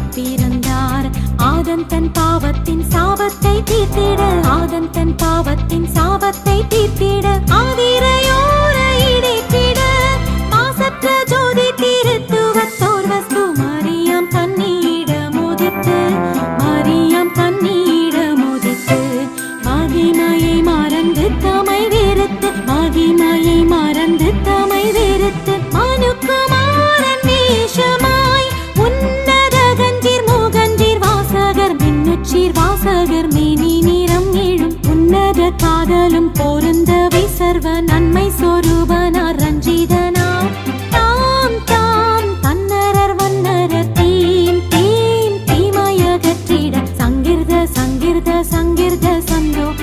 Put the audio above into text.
பிறந்தார் ஆதன் தன் பாவத்தின் சாபத்தை தீர்த்திட. ஆதன் தன் பாவத்தின் சாபத்தை தீர்த்திட. மறந்து தமை காதலும் பொருந்தவை சர்வ நன்மை சொரூபனார் ரஞ்சிதனார். தாம் தாம் தன்னரர் வன்னர தீம் தீம் தீமையகற்றிட. சங்கிர்த சங்கிர்த சங்கிர்த சந்தோ.